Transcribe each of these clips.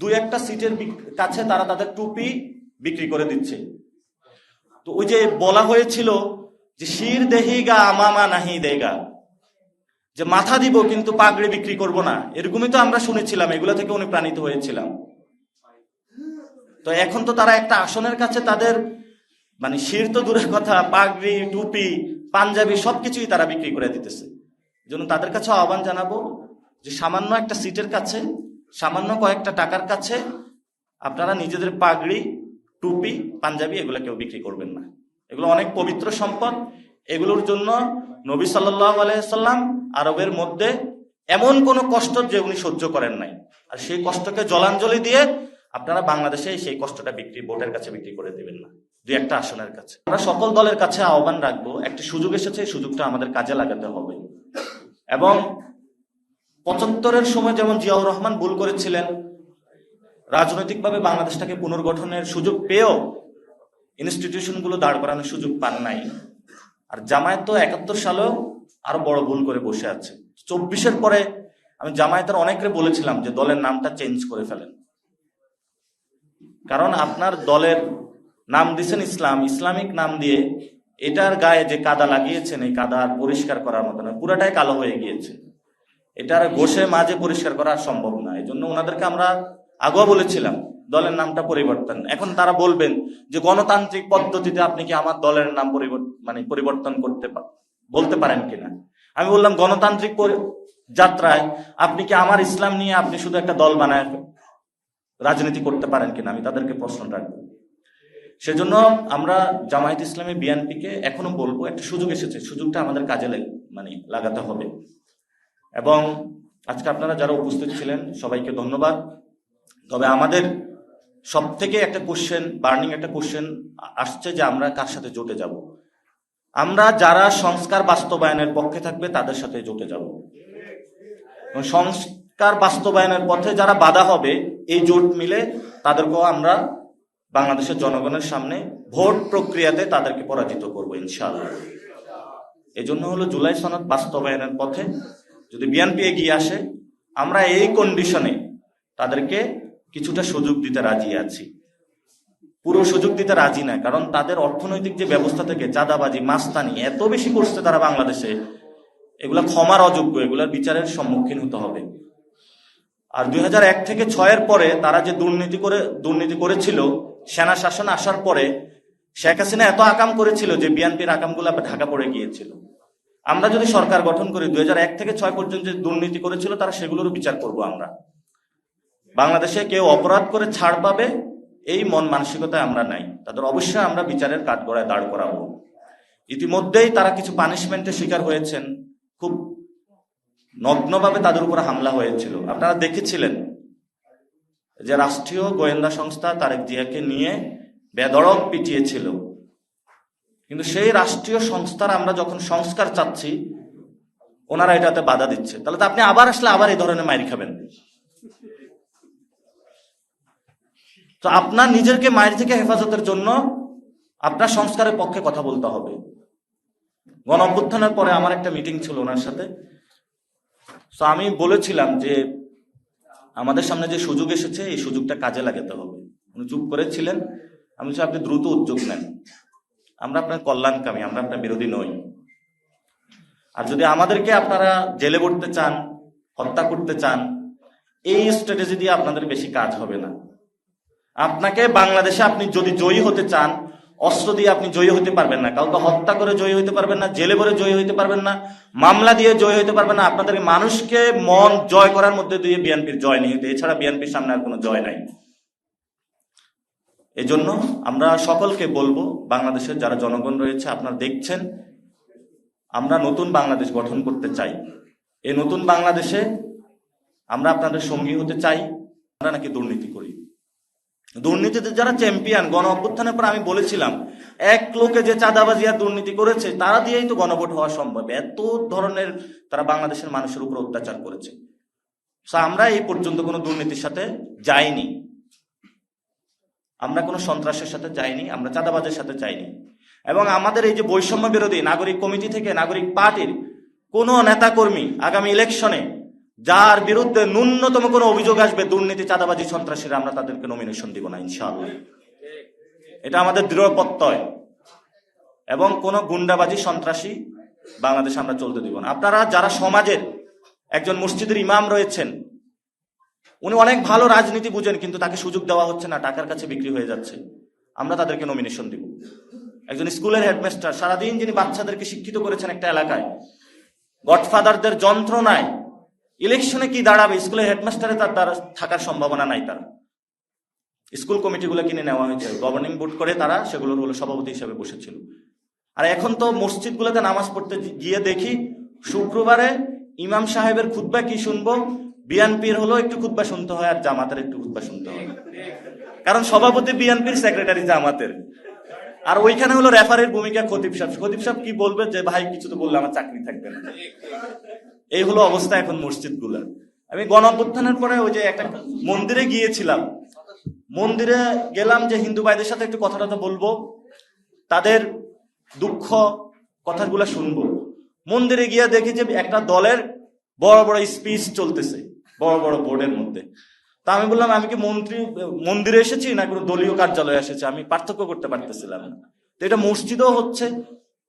দুই একটা সিটের কাছে তারা তাদের টুপি বিক্রি করে দিচ্ছে। তো ওই যে বলা হয়েছিল যে শির দেহিগা আমামা নাহি দেগা। যে মাথা দিব কিন্তু পাগড়ি বিক্রি করব না। এরকমই তো আমরা শুনেছিলাম, এগুলো থেকে অনুপ্রাণিত হয়েছিলাম। তো এখন তো তারা একটা আসনের কাছে তাদের মানে শির তো দূরের কথা, পাগড়ি, টুপি, পাঞ্জাবি সবকিছুই তারা বিক্রি করে দিতেছে। জন্য তাদের কাছে আহ্বান জানাব যে সামান্য একটা সিটের কাছে সামান্য কয়েকটা টাকার কাছে আপনারা নিজেদের পাগড়ি, টুপি, পাঞ্জাবি এগুলো কেউ বিক্রি করবেন না। এগুলো অনেক পবিত্র সম্পদ। এগুলোর জন্য নবী আলাইসাল্লাম আরবের মধ্যে এমন কোনো কষ্ট যে উনি সহ্য করেন নাই। আর সেই কষ্টকে জলাঞ্জলি দিয়ে আপনারা বাংলাদেশে সেই কষ্টটা বিক্রি বোর্ডের কাছে বিক্রি করে দেবেন না। দুই একটা আসনের কাছে। আমরা সকল দলের কাছে আহ্বান রাখব, একটা সুযোগ এসেছে, এই সুযোগটা আমাদের কাজে লাগাতে হবে। এবং পঁচাত্তরের সময় যেমন জিয়াউর রহমান ভুল করেছিলেন, রাজনৈতিকভাবে বাংলাদেশটাকে পুনর্গঠনের সুযোগ পেয়েও ইনস্টিটিউশনগুলো দাঁড় করানোর সুযোগ পান নাই। আর জামায়াত তো একাত্তর সালেও আরও বড় ভুল করে বসে আছে। চব্বিশের পরে আমি জামায়াতের অনেকরে বলেছিলাম যে দলের নামটা চেঞ্জ করে ফেলেন। কারণ আপনার দলের নাম দিয়েছেন ইসলাম, ইসলামিক নাম দিয়ে এটার গায়ে যে কাদা লাগিয়েছেন, এই কাদা আর পরিষ্কার করার মতো না, পুরাটাই কালো হয়ে গিয়েছে। এটার ঘষে মাঝে পরিষ্কার করা সম্ভব না। এই জন্য ওনাদেরকে আমরা আগেও বলেছিলাম, দলের নামটা পরিবর্তন। এখন তারা বলবেন যে গণতান্ত্রিক পদ্ধতিতে আপনি কি আমার দলের নাম পরিবর্তন মানে পরিবর্তন করতে বলতে পারেন কিনা? আমি বললাম, গণতান্ত্রিক যাত্রায় আপনি কি আমার ইসলাম নিয়ে আপনি শুধু একটা দল বানায় রাজনীতি করতে পারেন কিনা? আমি তাদেরকে প্রশ্ন রাখব। সেজন্য আমরা জামায়াত ইসলামী বিএনপিকে এখনও বলব, একটা সুযোগ এসেছে। সুযোগটা আমাদের কাজে মানে লাগাতে হবে। এবং আজকে আপনারা যারা উপস্থিত ছিলেন, সবাইকে ধন্যবাদ। তবে আমাদের সব থেকে একটা কোশ্চেন বার্নিং একটা কোশ্চেন আসছে যে আমরা কার সাথে জোটে যাব? আমরা যারা সংস্কার বাস্তবায়নের পক্ষে থাকবে, তাদের সাথে জোটে যাব। সংস্কার বাস্তবায়নের পথে যারা বাধা হবে, এই জোট মিলে তাদেরকেও আমরা বাংলাদেশের জনগণের সামনে ভোট প্রক্রিয়াতে তাদেরকে পরাজিত করব, ইনশাআল্লাহ। এজন্য হলো জুলাই সনদ বাস্তবায়নের পথে যদি বিএনপি এগিয়ে আসে, আমরা এই কন্ডিশনে তাদেরকে কিছুটা সুযোগ দিতে রাজি আছি। পুরো সুযোগ দিতে রাজি না কারণ তাদের অর্থনৈতিক যে ব্যবস্থা থেকে চাঁদাবাজি, মাস্তানি এত বেশি করছে তারা বাংলাদেশে, এগুলা ক্ষমার অযোগ্য, এগুলার বিচারের সম্মুখীন হতে হবে। আর দুই এক থেকে ছয়ের পরে তারা যে দুর্নীতি করে, দুর্নীতি করেছিল, সেনা শাসন আসার পরে শেখ হাসিনা এত আকাম করেছিল যে বিএনপির আকামগুলো ঢাকা পড়ে গিয়েছিল। আমরা যদি সরকার গঠন করি, দুই এক থেকে ছয় পর্যন্ত যে দুর্নীতি করেছিল, তারা সেগুলোরও বিচার করব আমরা। বাংলাদেশে কেউ অপরাধ করে ছাড় পাবে, এই মন মানসিকতায় আমরা নাই। তাদের অবশ্যই আমরা বিচারের কাঠগড়ায় দাঁড় করাবো। ইতিমধ্যেই তারা কিছু পানিশমেন্টের শিকার হয়েছেন। খুব নগ্নভাবে তাদের উপর হামলা হয়েছিল। আপনারা দেখেছিলেন যে রাষ্ট্রীয় গোয়েন্দা সংস্থা তারেক জিয়াকে নিয়ে বেদড়ক পিটিয়েছিল। কিন্তু সেই রাষ্ট্রীয় সংস্থার আমরা যখন সংস্কার চাচ্ছি, ওনারা এটাতে বাধা দিচ্ছে। তাহলে তো আপনি আবার আসলে আবার এই ধরনের মাইর খাবেন। তো আপনার নিজেকে মায়ের থেকে হেফাজতের জন্য আপনার সংস্কারের পক্ষে কথা বলতে হবে। গণ অভ্যুত্থানের পরে আমার একটা মিটিং ছিল ওনার সাথে। তো আমি বলেছিলাম যে, আমাদের সামনে যে সুযোগ এসেছে, এই সুযোগটা কাজে লাগাতে হবে। উনি চুপ করেছিলেন। আমি আপনি দ্রুত উদ্যোগ নেন। আমরা আপনার কল্যাণকামী, আমরা আপনার বিরোধী নই। আর যদি আমাদেরকে আপনারা জেলে করতে চান, হত্যা করতে চান, এই স্ট্র্যাটেজি দিয়ে আপনাদের বেশি কাজ হবে না। আপনাকে বাংলাদেশে আপনি যদি জয়ী হতে চান, অস্ত্র দিয়ে আপনি জয়ী হতে পারবেন না, কাউকে হত্যা করে জয়ী হতে পারবেন না, জেলে ভরে জয়ী হতে পারবেন না, মামলা দিয়ে জয়ী হতে পারবেন না, আপনাদের মানুষকে মন জয় করার মধ্যে দিয়ে বিএনপির জয় নেই এছাড়া বিএনপির সামনে আর কোনো জয় নাই। এজন্য আমরা সকলকে বলব, বাংলাদেশের যারা জনগণ রয়েছে, আপনারা দেখছেন, আমরা নতুন বাংলাদেশ গঠন করতে চাই। এই নতুন বাংলাদেশে আমরা আপনাদের সঙ্গী হতে চাই, আমরা নাকি দুর্নীতি করি। দুর্নীতিতে যারা চ্যাম্পিয়ন গণ অভ্যুত্থানের পর আমি বলেছিলাম, এক লোকে যে চাঁদাবাজি আর দুর্নীতি করেছে, তারা দিয়েই তো গণভোট হওয়া সম্ভব। এত ধরনের তারা বাংলাদেশের মানুষের উপর অত্যাচার করেছে। আমরা এই পর্যন্ত কোনো দুর্নীতির সাথে যাইনি। আমরা কোনো সন্ত্রাসের সাথে যাইনি, আমরা চাঁদাবাজের সাথে যাইনি। এবং আমাদের এই যে বৈষম্য বিরোধী নাগরিক কমিটি থেকে নাগরিক পার্টির কোনো নেতাকর্মী আগামী ইলেকশনে যার বিরুদ্ধে ন্যূনতম কোনো অভিযোগ আসবে, দুর্নীতি, চাঁদাবাজি, সন্ত্রাসীরা, আমরা তাদেরকে নমিনেশন দিব না, ইনশাআল্লাহ। এটা আমাদের দৃঢ় প্রত্যয়। এবং কোনো গুন্ডাবাজি, সন্ত্রাসী বাংলাদেশে আমরা চলতে দিব না। আপনারা যারা সমাজের একজন মসজিদের ইমাম রয়েছেন উনি অনেক ভালো রাজনীতি বুঝেন, কিন্তু তাকে সুযোগ দেওয়া হচ্ছে না, টাকার কাছে বিক্রি হয়ে যাচ্ছে। আমরা তাদেরকে নমিনেশন দিব। একজন স্কুলের হেডমাস্টার, সারাদিন যিনি বাচ্চাদেরকে শিক্ষিত করেছেন একটা এলাকায়, গডফাদারদের যন্ত্রণায় ইলেকশনে কি দাঁড়াবে, স্কুলের হেডমাস্টারে তার দ্বারা থাকার সম্ভাবনা নাই তার। স্কুল কমিটিগুলো কিনে নেওয়া হয়েছে গভর্নিং বোর্ড করে তারা সেগুলোর হলো সভাপতি হিসেবে বসেছিল। আর এখন তো মসজিদগুলোতে নামাজ পড়তে গিয়ে দেখি, শুক্রবারে ইমাম সাহেবের খুতবা কি শুনব বিএনপির হলো একটু খুতবা শুনতে হয় আর জামাতের একটু খুতবা শুনতে হয়। কারণ সভাপতি বিএনপির সেক্রেটারি জামাতের। আর ওইখানে হলো রেফারির ভূমিকা খতিব সাহেব। খতিব সাহেব কি বলবে যে, ভাই, কিছু তো বললে আমার চাকরি থাকবে না। এই হলো অবস্থা এখন মসজিদ আমি গণ অভ্যুত্থানের পরে ওই যে একটা মন্দিরে গিয়েছিলাম। মন্দিরে গেলাম যে হিন্দু ভাইদের সাথে একটু কথা টথা বলব। তাদের দুঃখ কথাগুলো শুনব। মন্দিরে গিয়ে দেখি যে একটা দলের বড় বড় স্পিচ চলতেছে। বড় বড় বোর্ডের মধ্যে। তা আমি বললাম, আমি কি মন্ত্রী, মন্দিরে এসেছি না কোনো দলীয় কার্যালয়ে এসেছি? আমি পার্থক্য করতে পারতেছিলাম না। তো এটা মসজিদও হচ্ছে,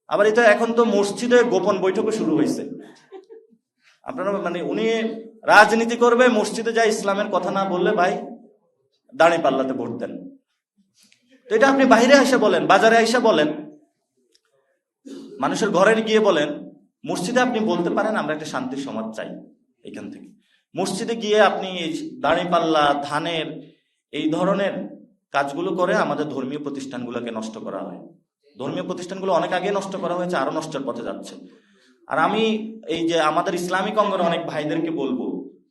আবার এটা এখন তো মসজিদে গোপন বৈঠকও শুরু হয়েছে। আপনারা মানে উনি রাজনীতি করবে, মসজিদে যায় ইসলামের কথা না বললে ভাই দাঁড়িয়ে পাল্লাতে ভোট দেন। তো এটা আপনি বাইরে এসে বলেন, বাজারে এসে বলেন, মানুষের ঘরে গিয়ে বলেন, মসজিদে আপনি বলতে পারেন, আমরা একটা শান্তির সমাজ চাই এখান থেকে। মসজিদে গিয়ে আপনি দাঁড়িপাল্লা ধানের এই ধরনের কাজগুলো করে আমাদের ধর্মীয় প্রতিষ্ঠানগুলোকে নষ্ট করা হয়। ধর্মীয় প্রতিষ্ঠানগুলো অনেক আগে নষ্ট করা হয়েছে, আরও নষ্টের পথে যাচ্ছে। আর আমি এই যে আমাদের ইসলামিক অঙ্গনে অনেক ভাইদেরকে বলব